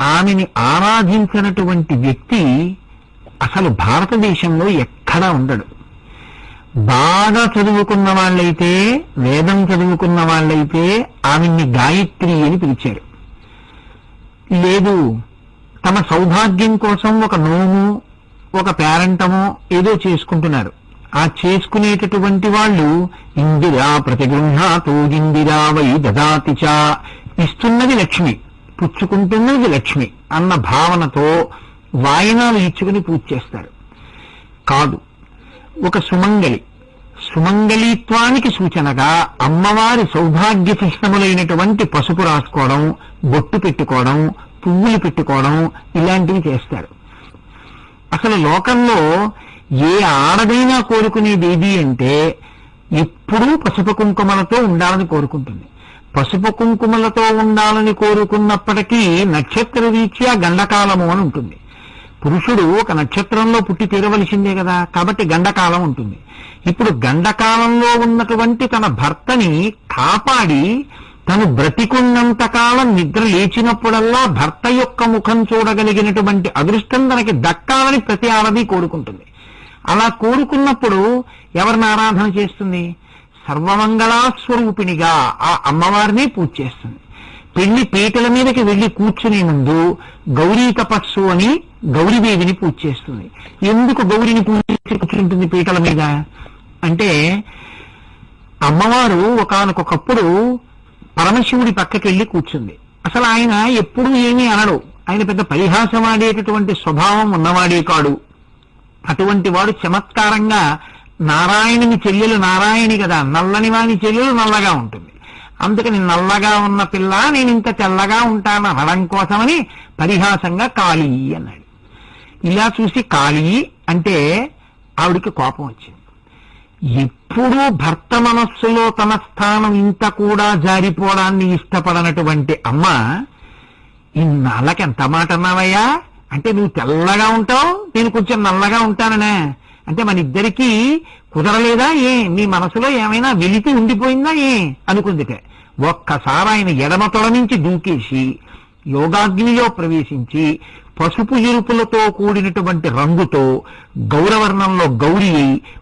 ఆమెని ఆరాధించినటువంటి వ్యక్తి అసలు భారతదేశంలో ఎక్కడా ఉండడు. బాగా చదువుకున్న వాళ్ళైతే వేదం చదువుకున్న వాళ్ళైతే ఆమెని గాయత్రి అని పిలిచారు. లేదు తమ సౌభాగ్యం కోసం ఒక నోము ఒక పేరంటమో ఏదో చేసుకుంటున్నారు. ఆ చేసుకునేటటువంటి వాళ్ళు ఇందిరా ప్రతిగృహాతో ఇందిరా వై దదాతి చ ఇస్తున్నది లక్ష్మి. పుచ్చుకుంటున్నది లక్ష్మి అన్న భావనతో వాయనాలు ఇచ్చుకుని పూజ చేస్తారు. కాదు ఒక సుమంగళి సుమంగళీత్వానికి సూచనగా అమ్మవారి సౌభాగ్య చిహ్నములైనటువంటి పసుపు రాసుకోవడం బొట్టు పెట్టుకోవడం పువ్వులు పెట్టుకోవడం ఇలాంటివి చేస్తారు. అసలు లోకంలో ఏ ఆడదైనా కోరుకునేది ఏది అంటే ఎప్పుడూ పసుపు కుంకుమలతో ఉండాలని కోరుకుంటుంది. పసుపు కుంకుమలతో ఉండాలని కోరుకున్నప్పటికీ నక్షత్ర రీత్యా గండకాలము అని ఉంటుంది. పురుషుడు ఒక నక్షత్రంలో పుట్టి తీరవలసిందే కదా కాబట్టి గండకాలం ఉంటుంది. ఇప్పుడు గండకాలంలో ఉన్నటువంటి తన భర్తని కాపాడి తను బ్రతికున్నంత కాలం నిద్ర లేచినప్పుడల్లా భర్త యొక్క ముఖం చూడగలిగినటువంటి అదృష్టం తనకి దక్కాలని ప్రతి ఆడది కోరుకుంటుంది. అలా కోరుకున్నప్పుడు ఎవరిని ఆరాధన చేస్తుంది? సర్వమంగళాస్వరూపిణిగా ఆ అమ్మవారిని పూజ చేస్తుంది. పెళ్ళి పీటల మీదకి వెళ్ళి కూర్చునే ముందు గౌరీ తపస్సు అని గౌరీదేవిని పూజ చేస్తుంది. ఎందుకు గౌరిని పూజ చేసి కూర్చుంటుంది పీటల మీద? అంటే అమ్మవారు ఒకనకొకప్పుడు పరమశివుడి పక్కకెళ్ళి కూర్చుంది. అసలు ఆయన ఎప్పుడూ ఏమీ అనడు. ఆయన పెద్ద పరిహాసం ఆడేటటువంటి స్వభావం ఉన్నవాడే కాడు. అటువంటి వాడు చమత్కారంగా నారాయణుని చెల్లెలు నారాయణి కదా. నల్లని వాని చెల్లెలు నల్లగా ఉంటుంది. అందుకని నల్లగా ఉన్న పిల్ల నేను ఇంత తెల్లగా ఉంటాను అనడం కోసమని పరిహాసంగా కాళీ అన్నాడు. ఇలా చూసి కాళీ అంటే ఆవిడికి కోపం వచ్చింది. ఎప్పుడూ భర్త మనస్సులో తన స్థానం ఇంత కూడా జారిపోవడాన్ని ఇష్టపడనటువంటి అమ్మ ఇన్నాళ్ళకి ఎంత మాట అన్నావయ్యా? అంటే నువ్వు తెల్లగా ఉంటావు నేను కొంచెం నల్లగా ఉంటాననే. అంటే మన ఇద్దరికీ కుదరలేదా ఏ? నీ మనసులో ఏమైనా వెలితి ఉండిపోయిందా ఏ? అనుకుందిట ఒక్కసారి ఆయన ఎడమ తొడ నుంచి దూకేసి యోగాగ్నిలో ప్రవేశించి పసుపు ఎరుపులతో కూడినటువంటి రంగుతో గౌరవర్ణంలో గౌరి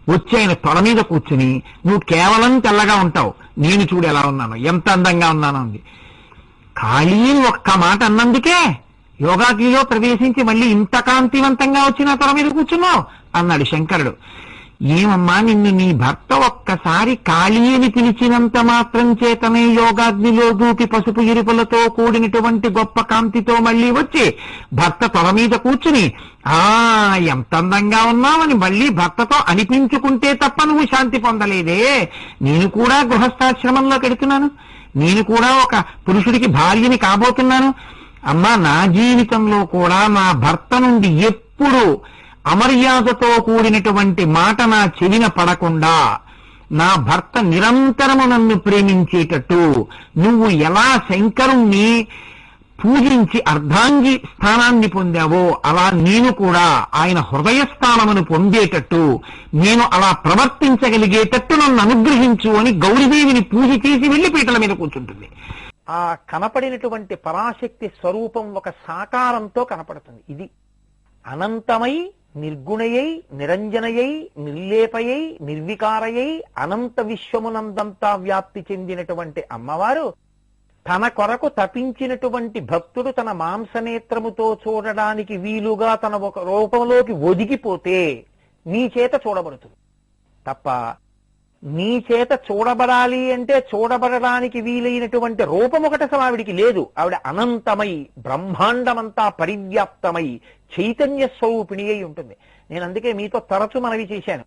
వచ్చి ఆయన తొడ మీద కూర్చుని నువ్వు కేవలం తెల్లగా ఉంటావు. నేను చూడు ఎలా ఉన్నాను. ఎంత అందంగా ఉన్నాను అంది. ఖాళీ ఒక్క మాట అన్నందుకే యోగాగ్నిలో ప్రవేశించి మళ్ళీ ఇంత కాంతివంతంగా వచ్చిన తల మీద కూర్చున్నావు? అన్నాడు శంకరుడు. ఏమమ్మా నిన్ను నీ భర్త ఒక్కసారి కాళీని పిలిచినంత మాత్రం చేతనే యోగాగ్నిలో దూపి పసుపు ఎరుపులతో కూడినటువంటి గొప్ప కాంతితో మళ్ళీ వచ్చి భర్త తొల మీద కూర్చుని ఆ ఎంత అందంగా ఉన్నావని మళ్ళీ భర్తతో అనిపించుకుంటే తప్ప నువ్వు శాంతి పొందలేదే. నేను కూడా గృహస్థాశ్రమంలో పెడుతున్నాను. నేను కూడా ఒక పురుషుడికి భార్యని కాబోతున్నాను. అమ్మా నా జీవితంలో కూడా నా భర్త నుండి ఎప్పుడు అమర్యాదతో కూడినటువంటి మాట నా చెవిన పడకుండా నా భర్త నిరంతరము నన్ను ప్రేమించేటట్టు నువ్వు ఎలా శంకరుణ్ణి పూజించి అర్ధాంగి స్థానాన్ని పొందావో అలా నేను కూడా ఆయన హృదయ స్థానమును పొందేటట్టు నేను అలా ప్రవర్తించగలిగేటట్టు నన్ను అనుగ్రహించు అని గౌరీదేవిని పూజ చేసి వెళ్ళి పీటల మీద కూర్చుంటుంది. ఆ కనపడినటువంటి పరాశక్తి స్వరూపం ఒక సాకారంతో కనపడుతుంది. ఇది అనంతమై నిర్గుణయై నిరంజనయై నిర్లేపయై నిర్వికారయై అనంత విశ్వమునందంతా వ్యాప్తి చెందినటువంటి అమ్మవారు తన కొరకు తపించినటువంటి భక్తుడు తన మాంసనేత్రముతో చూడడానికి వీలుగా తన ఒక రూపంలోకి ఒదిగిపోతే నీ చేత చూడబడుతుంది. తప్ప నీ చేత చూడబడాలి అంటే చూడబడడానికి వీలైనటువంటి రూపం ఒకటి ఆవిడికి లేదు. ఆవిడ అనంతమై బ్రహ్మాండమంతా పరివ్యాప్తమై చైతన్య స్వరూపిణి అయి ఉంటుంది. నేను అందుకే మీతో తరచు మనవి చేశాను.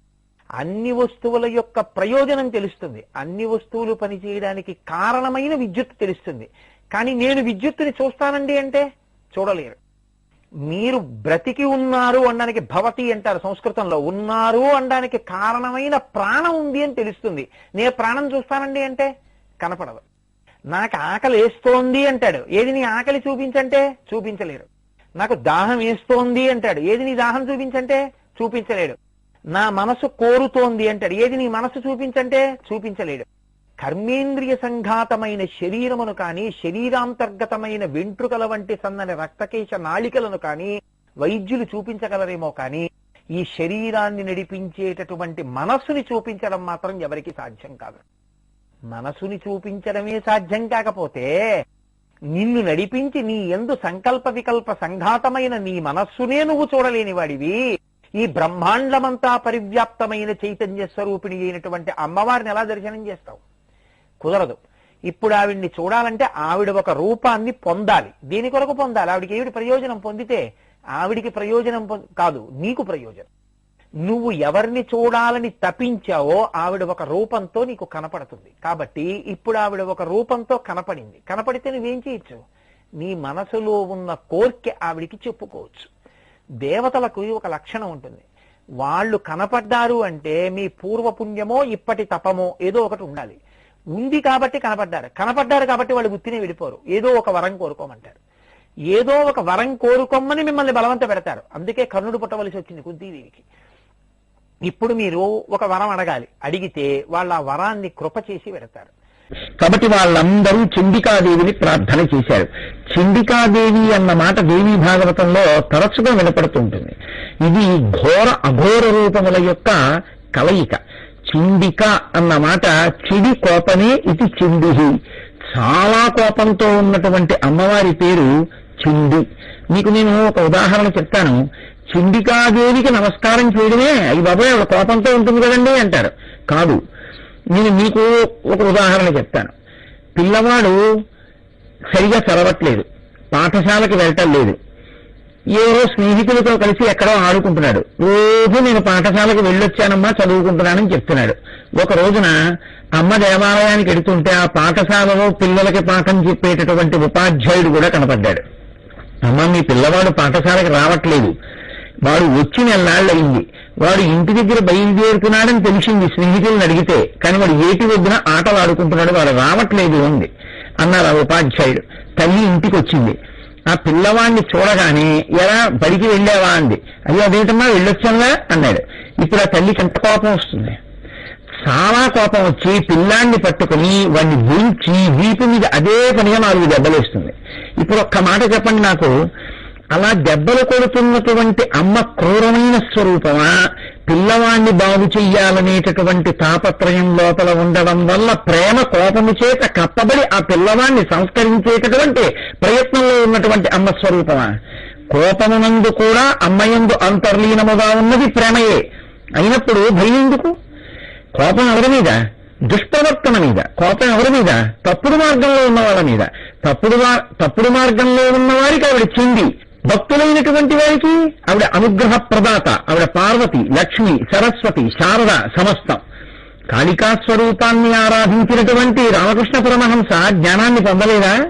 అన్ని వస్తువుల యొక్క ప్రయోజనం తెలుస్తుంది. అన్ని వస్తువులు పనిచేయడానికి కారణమైన విద్యుత్ తెలుస్తుంది. కానీ నేను విద్యుత్తుని చూస్తానండి అంటే చూడలేరు. మీరు బ్రతికి ఉన్నారు అనడానికి భవతి అంటారు సంస్కృతంలో. ఉన్నారు అనడానికి కారణమైన ప్రాణం ఉంది అని తెలుస్తుంది. నేను ప్రాణం చూస్తానండి అంటే? కనపడదు. నాకు ఆకలి వేస్తోంది అంటాడు. ఏది నీ ఆకలి చూపించంటే? చూపించలేరు నాకు దాహం వేస్తోంది అంటాడు. ఏది నీ దాహం చూపించంటే? చూపించలేడు. నా మనసు కోరుతోంది అంటాడు. ఏది నీ మనసు చూపించంటే? చూపించలేడు. కర్మేంద్రియ సంఘాతమైన శరీరమును కానీ శరీరాంతర్గతమైన వెంట్రుకల వంటి సన్నని రక్తకేశ నాళికలను కానీ వైద్యులు చూపించగలరేమో కానీ ఈ శరీరాన్ని నడిపించేటటువంటి మనస్సుని చూపించడం మాత్రం ఎవరికి సాధ్యం కాదు. మనసుని చూపించడమే సాధ్యం కాకపోతే నిన్ను నడిపించి నీ ఎందు సంకల్ప వికల్ప సంఘాతమైన నీ మనస్సునే నువ్వు చూడలేని వాడివి. ఈ బ్రహ్మాండమంతా పరివ్యాప్తమైన చైతన్య స్వరూపిణి అయినటువంటి అమ్మవారిని ఎలా దర్శనం చేస్తావు? కుదరదు. ఇప్పుడు ఆవిడ్ని చూడాలంటే ఆవిడ ఒక రూపాన్ని పొందాలి. దేని కొరకు పొందాలి. ఆవిడికి ఏమిటి ప్రయోజనం పొందితే ఆవిడికి ప్రయోజనం కాదు నీకు ప్రయోజనం. నువ్వు ఎవరిని చూడాలని తపించావో ఆవిడ ఒక రూపంతో నీకు కనపడుతుంది. కాబట్టి ఇప్పుడు ఆవిడ ఒక రూపంతో కనపడింది. కనపడితే నువ్వేం చేయొచ్చు? నీ మనసులో ఉన్న కోర్కె ఆవిడికి చెప్పుకోవచ్చు. దేవతలకు ఒక లక్షణం ఉంటుంది. వాళ్ళు కనపడ్డారు అంటే మీ పూర్వపుణ్యమో ఇప్పటి తపమో ఏదో ఒకటి ఉండాలి. ఉంది కాబట్టి కనపడ్డారు. కనపడ్డారు కాబట్టి వాళ్ళు గుర్తిని విడిపోరు. ఏదో ఒక వరం కోరుకోమంటారు. ఏదో ఒక వరం కోరుకోమని మిమ్మల్ని బలవంత పెడతారు. అందుకే కర్ణుడు పుట్టవలసి వచ్చింది కుంతీదేవికి. ఇప్పుడు మీరు ఒక వరం అడగాలి. అడిగితే వాళ్ళ ఆ వరాన్ని కృప చేసి పెడతారు. కాబట్టి వాళ్ళందరూ చండికాదేవిని ప్రార్థన చేశారు. చండికాదేవి అన్న మాట దేవీ భాగవతంలో తరచుగా వినపడుతుంటుంది. ఇది ఘోర అఘోర రూపముల యొక్క కలయిక. చిండిక అన్న మాట చిడి కోపమే ఇది చిండిహి చాలా కోపంతో ఉన్నటువంటి అమ్మవారి పేరు చిండి మీకు నేను ఒక ఉదాహరణ చెప్తాను. చిండికాదేవికి నమస్కారం చేయడమే అయ్యి బాబాయ్ ఆవిడ కోపంతో ఉంటుంది కదండి అంటారు. కాదు. నేను మీకు ఒక ఉదాహరణ చెప్తాను. పిల్లవాడు సరిగా చదవట్లేదు. పాఠశాలకు వెళ్ళటం లేదు. ఏవో స్నేహితులతో కలిసి ఎక్కడో ఆడుకుంటున్నాడు. రోజు నేను పాఠశాలకు వెళ్ళొచ్చానమ్మా చదువుకుంటున్నానని చెప్తున్నాడు. ఒక రోజున అమ్మ దేవాలయానికి వెడుతుంటే ఆ పాఠశాలలో పిల్లలకి పాఠం చెప్పేటటువంటి ఉపాధ్యాయుడు కూడా కనపడ్డాడు. అమ్మ మీ పిల్లవాడు పాఠశాలకు రావట్లేదు. వాడు వచ్చి నెలనాళ్ళు అయింది వాడు ఇంటి దగ్గర బయలుదేరుతున్నాడని తెలిసింది స్నేహితులను అడిగితే కానీ వాడు ఏటి వద్దున ఆటలు ఆడుకుంటున్నాడు వాడు రావట్లేదు ఉంది అన్నారు ఆ ఉపాధ్యాయుడు. తల్లి ఇంటికి వచ్చింది ఆ పిల్లవాడిని చూడగానే ఎలా బడికి వెళ్ళావా? అంది. అయ్యో అదేంటమ్మా వెళ్ళొచ్చానుగా అన్నాడు. ఇప్పుడు ఆ తల్లికి ఎంత కోపం వస్తుంది? చాలా కోపం వచ్చి పిల్లాన్ని పట్టుకుని వాడిని గురించి వీపు మీద అదే పనిగా నాలుగు దెబ్బలేస్తుంది. ఇప్పుడు ఒక్క మాట చెప్పండి నాకు. అలా దెబ్బలు కొడుతున్నటువంటి అమ్మ క్రూరమైన స్వరూపమా? పిల్లవాణ్ణి బాగు చెయ్యాలనేటటువంటి తాపత్రయం లోపల ఉండడం వల్ల ప్రేమ కోపము చేత కప్పబడి ఆ పిల్లవాణ్ణి సంస్కరించేటటువంటి ప్రయత్నంలో ఉన్నటువంటి అమ్మ స్వరూపమా? కోపమునందు కూడా అమ్మయందు అంతర్లీనముగా ఉన్నది ప్రేమయే. అయినప్పుడు భయం ఎందుకు? కోపం ఎవరి మీద? దుష్ప్రవర్తన మీద. కోపం ఎవరి మీద? తప్పుడు మార్గంలో ఉన్న వాళ్ళ మీద. తప్పుడు తప్పుడు మార్గంలో ఉన్న వారికి ఆవిడ చెంది. భక్తులైనటువంటి వారికి ఆవిడ అనుగ్రహ ప్రదాత ఆవిడ పార్వతి లక్ష్మి సరస్వతి శారద సమస్తం. కాళికా స్వరూపాన్ని ఆరాధించినటువంటి రామకృష్ణ పరమహంస జ్ఞానాన్ని పొందలేదా?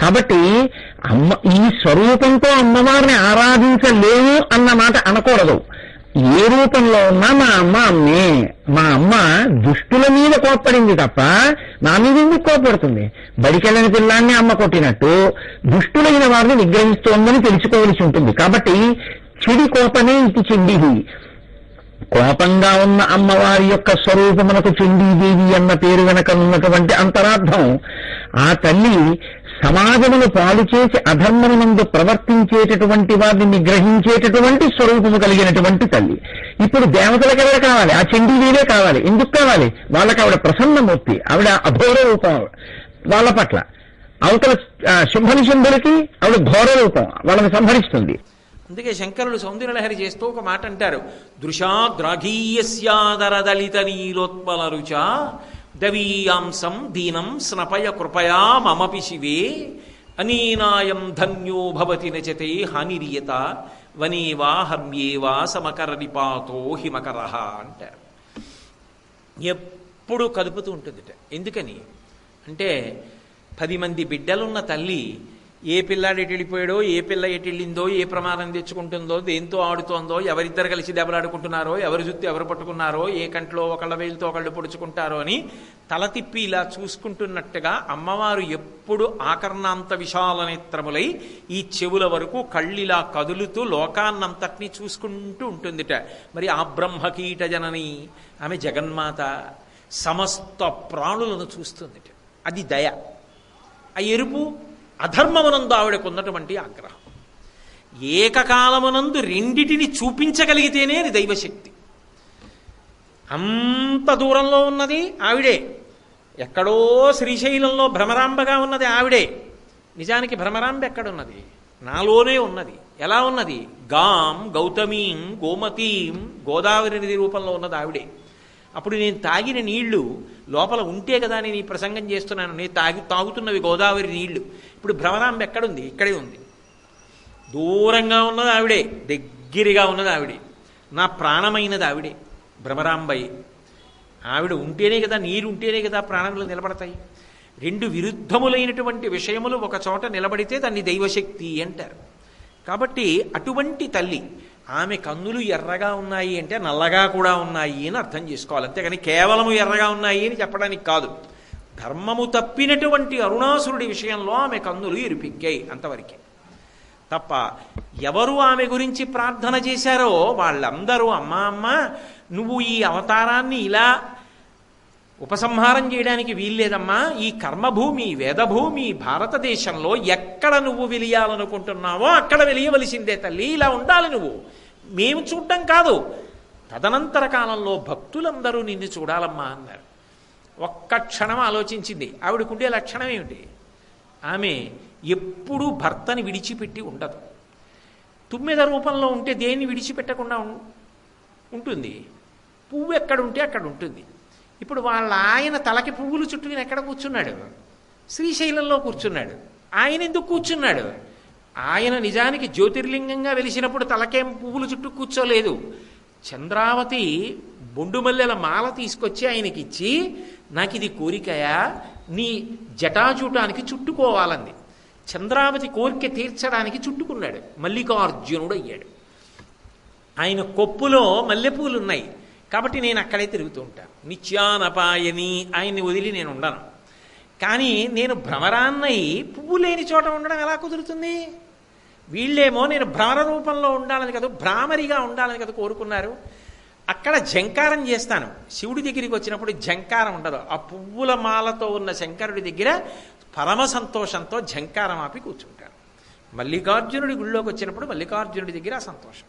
కాబట్టి అమ్మ ఈ స్వరూపంతో అమ్మవారిని ఆరాధించలేము అన్న మాట అనకూడదు. ఏ రూపంలో ఉన్నా మా అమ్మ అమ్మే. మా అమ్మ దుష్టుల మీద కోప్పడింది తప్ప నా మీద ఎందుకు కోపడుతుంది? బడికెళ్ళని పిల్లాన్ని అమ్మ కొట్టినట్టు దుష్టులైన వారిని నిగ్రహిస్తోందని తెలుసుకోవలసి ఉంటుంది. కాబట్టి చెడి కోపమే ఇది చెండిది. కోపంగా ఉన్న అమ్మవారి యొక్క స్వరూపమునకు చెండీదేవి అన్న పేరు వెనక ఉన్నటువంటి అంతరార్థం ఆ తల్లి సమాజమును పాడు చేసి అధర్మమునందు ప్రవర్తించేటటువంటి వారిని నిగ్రహించేటటువంటి స్వరూపము కలిగినటువంటి తల్లి. ఇప్పుడు దేవతలకు ఎవరు కావాలి? ఆ చండీదేవే కావాలి. ఎందుకు కావాలి? వాళ్ళకి ఆవిడ ప్రసన్నమూర్తి ఆవిడ అఘోర రూపం వాళ్ళ పట్ల. అవతల ఆ, శుంభనిశుంభులకి ఆవిడ ఘోర రూపం వాళ్ళని సంహరిస్తుంది. అందుకే శంకరులు సౌందర్యలహరి చేస్తూ ఒక మాట అంటారు. దృశాద్రాఘీయస్యాదరదలిత నీలోత్పల రుచ దవీయాంసం దీనం స్నపయ కృపయా మమపి శివే అనీనాయం ధన్యో భవతి నచతే హానిరియత వనేవా హర్మ్యేవా సమకర నిపాతో హిమకర అంటారు. ఎప్పుడు కలుపుతూ ఉంటుందిట. ఎందుకని? అంటే పది మంది బిడ్డలున్న తల్లి ఏ పిల్లాడు ఎటు వెళ్ళిపోయాడో ఏ పిల్ల ఎటు వెళ్ళిందో ఏ ప్రమాదం తెచ్చుకుంటుందో దేంతో ఆడుతోందో ఎవరిద్దరు కలిసి దెబ్బలాడుకుంటున్నారో ఎవరి జుత్తు ఎవరు పట్టుకున్నారో ఏ కంట్లో ఒకళ్ళ వేలుతో ఒకళ్ళు పొడుచుకుంటారో అని తల తిప్పి ఇలా చూసుకుంటున్నట్టుగా అమ్మవారు ఎప్పుడు ఆకర్ణాంత విశాల నేత్రములై ఈ చెవుల వరకు కళ్ళిలా కదులుతూ లోకాన్నంతటినీ చూసుకుంటూ ఉంటుందిట. మరి ఆ బ్రహ్మకీట జనని ఆమె జగన్మాత సమస్త ప్రాణులను చూస్తుందిట. అది దయ. ఆ ఎరుపు అధర్మమునందు ఆవిడకు ఉన్నటువంటి ఆగ్రహం. ఏకకాలమునందు రెండిటిని చూపించగలిగితేనే అది దైవశక్తి. అంత దూరంలో ఉన్నది ఆవిడే. ఎక్కడో శ్రీశైలంలో భ్రమరాంబగా ఉన్నది ఆవిడే. నిజానికి భ్రమరాంబ ఎక్కడున్నది? నాలోనే ఉన్నది. ఎలా ఉన్నది? గాం గౌతమీం గోమతీం గోదావరి నది రూపంలో ఉన్నది ఆవిడే. అప్పుడు నేను తాగిన నీళ్ళు లోపల ఉంటే కదా నేను ఈ ప్రసంగం చేస్తున్నాను. నేను తాగి తాగుతున్నవి గోదావరి నీళ్ళు. ఇప్పుడు భ్రమరాంబ ఎక్కడుంది? ఇక్కడే ఉంది. దూరంగా ఉన్నది ఆవిడే దగ్గరగా ఉన్నది ఆవిడే. నా ప్రాణమైనది ఆవిడే భ్రమరాంబయ్య ఆవిడ ఉంటేనే కదా నీరు ఉంటేనే కదా ప్రాణములు నిలబడతాయి. రెండు విరుద్ధములైనటువంటి విషయములు ఒక చోట నిలబడితే దాన్ని దైవశక్తి అంటారు. కాబట్టి అటువంటి తల్లి ఆమె కన్నులు ఎర్రగా ఉన్నాయి అంటే నల్లగా కూడా ఉన్నాయి అని అర్థం చేసుకోవాలి. అంతేగాని కేవలము ఎర్రగా ఉన్నాయి అని చెప్పడానికి కాదు. ధర్మము తప్పినటువంటి అరుణాసురుడి విషయంలో ఆమె కన్నులు ఇరిపిక్కాయి అంతవరకే. తప్ప ఎవరు ఆమె గురించి ప్రార్థన చేశారో వాళ్ళందరూ అమ్మా అమ్మ నువ్వు ఈ అవతారాన్ని ఇలా ఉపసంహారం చేయడానికి వీల్లేదమ్మా. ఈ కర్మభూమి వేదభూమి భారతదేశంలో ఎక్కడ నువ్వు వెలియాలనుకుంటున్నావో అక్కడ వెలియవలసిందే తల్లి. ఇలా ఉండాలి నువ్వు. మేము చూడటం కాదు. తదనంతర కాలంలో భక్తులందరూ నిన్ను చూడాలమ్మా అన్నారు. ఒక్క క్షణం ఆలోచించింది. ఆవిడకుండే లక్షణం ఏమిటి? ఆమె ఎప్పుడూ భర్తని విడిచిపెట్టి ఉండదు. తుమ్మెద రూపంలో ఉంటే దేన్ని విడిచిపెట్టకుండా ఉంటుంది? పువ్వు ఎక్కడ ఉంటే అక్కడ ఉంటుంది ఇప్పుడు వాళ్ళ ఆయన తలకి పువ్వులు చుట్టుకుని ఎక్కడ కూర్చున్నాడు? శ్రీశైలంలో కూర్చున్నాడు. ఆయన ఎందుకు కూర్చున్నాడు? ఆయన నిజానికి జ్యోతిర్లింగంగా వెలిసినప్పుడు తలకేం పువ్వులు చుట్టూ కూర్చోలేదు. చంద్రావతి బొండుమల్లెల మాల తీసుకొచ్చి ఆయనకి ఇచ్చి నాకు ఇది కోరికయా? నీ జటాజూటానికి చుట్టుకోవాలంది. చంద్రావతి కోరిక తీర్చడానికి చుట్టుకున్నాడు. మల్లికార్జునుడు అయ్యాడు. ఆయన కొప్పులో మల్లెపూలు ఉన్నాయి కాబట్టి నేను అక్కడే తిరుగుతూ ఉంటాను నిత్యానపాయని ఆయన్ని వదిలి నేను ఉండను. కానీ నేను భ్రమరాన్నయి పువ్వు లేని చోట ఉండడం ఎలా కుదురుతుంది? వీళ్ళేమో నేను భ్రమర రూపంలో ఉండాలని కదా భ్రామరిగా ఉండాలని కదా కోరుకున్నారు. అక్కడ జంకారం చేస్తాను. శివుడి దగ్గరికి వచ్చినప్పుడు జంకారం ఉండదు. ఆ పువ్వుల మాలతో ఉన్న శంకరుడి దగ్గర పరమ సంతోషంతో జంకారం ఆపి కూర్చుంటాను మల్లికార్జునుడి గుళ్ళోకి వచ్చినప్పుడు మల్లికార్జునుడి దగ్గర ఆ సంతోషం.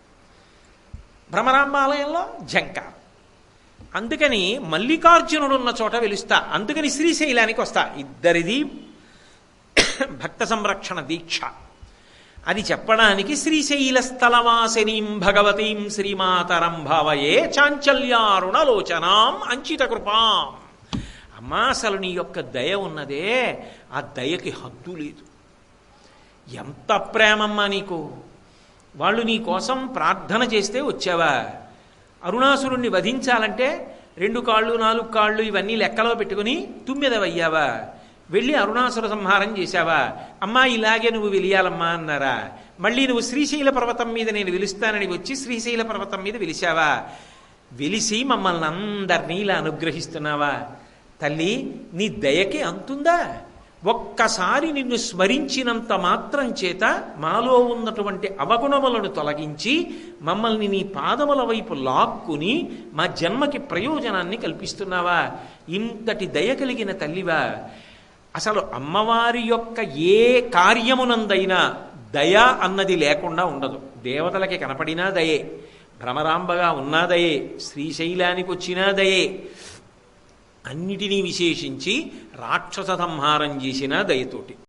భ్రమరాంబాలయంలో జంకారం. అందుకని మల్లికార్జునుడు ఉన్న చోట వెలుస్తా. అందుకని శ్రీశైలానికి వస్తా. ఇద్దరిది భక్త సంరక్షణ దీక్ష. అది చెప్పడానికి శ్రీశైల స్థలవాసినీం భగవతీం శ్రీమాతరం భావయే చాంచల్యారుణలోచనాం అంచిత కృపాం అమ్మా అసలు నీ యొక్క దయ ఉన్నదే ఆ దయకి హద్దు లేదు. ఎంత ప్రేమమ్మా నీకు. వాళ్ళు నీ కోసం ప్రార్థన చేస్తే వచ్చావా? అరుణాసురుణ్ణి వధించాలంటే రెండు కాళ్ళు నాలుగు కాళ్ళు ఇవన్నీ లెక్కలో పెట్టుకుని తుమ్మెదవయ్యావా? వెళ్ళి అరుణాసుర సంహారం చేశావా? అమ్మా ఇలాగే నువ్వు వెలియాలమ్మా అన్నారా? మళ్ళీ నువ్వు శ్రీశైల పర్వతం మీద నేను వెలుస్తానని వచ్చి శ్రీశైల పర్వతం మీద వెలిశావా? వెలిసి మమ్మల్ని అందరినీ ఇలా అనుగ్రహిస్తున్నావా? తల్లి నీ దయకి అంతుందా? ఒక్కసారి నిన్ను స్మరించినంత మాత్రం చేత మాలో ఉన్నటువంటి అవగుణములను తొలగించి మమ్మల్ని నీ పాదముల వైపు లాక్కుని మా జన్మకి ప్రయోజనాన్ని కల్పిస్తున్నావా? ఇంతటి దయ కలిగిన తల్లివా అసలు అమ్మవారి యొక్క ఏ కార్యమునందైనా దయ అన్నది లేకుండా ఉండదు. దేవతలకి కనపడినా దయే భ్రమరాంబగా ఉన్నా దయే శ్రీశైలానికి వచ్చినా దయే అన్నిటినీ విశేషించి రాక్షస సంహారం చేసిన దయతోటి.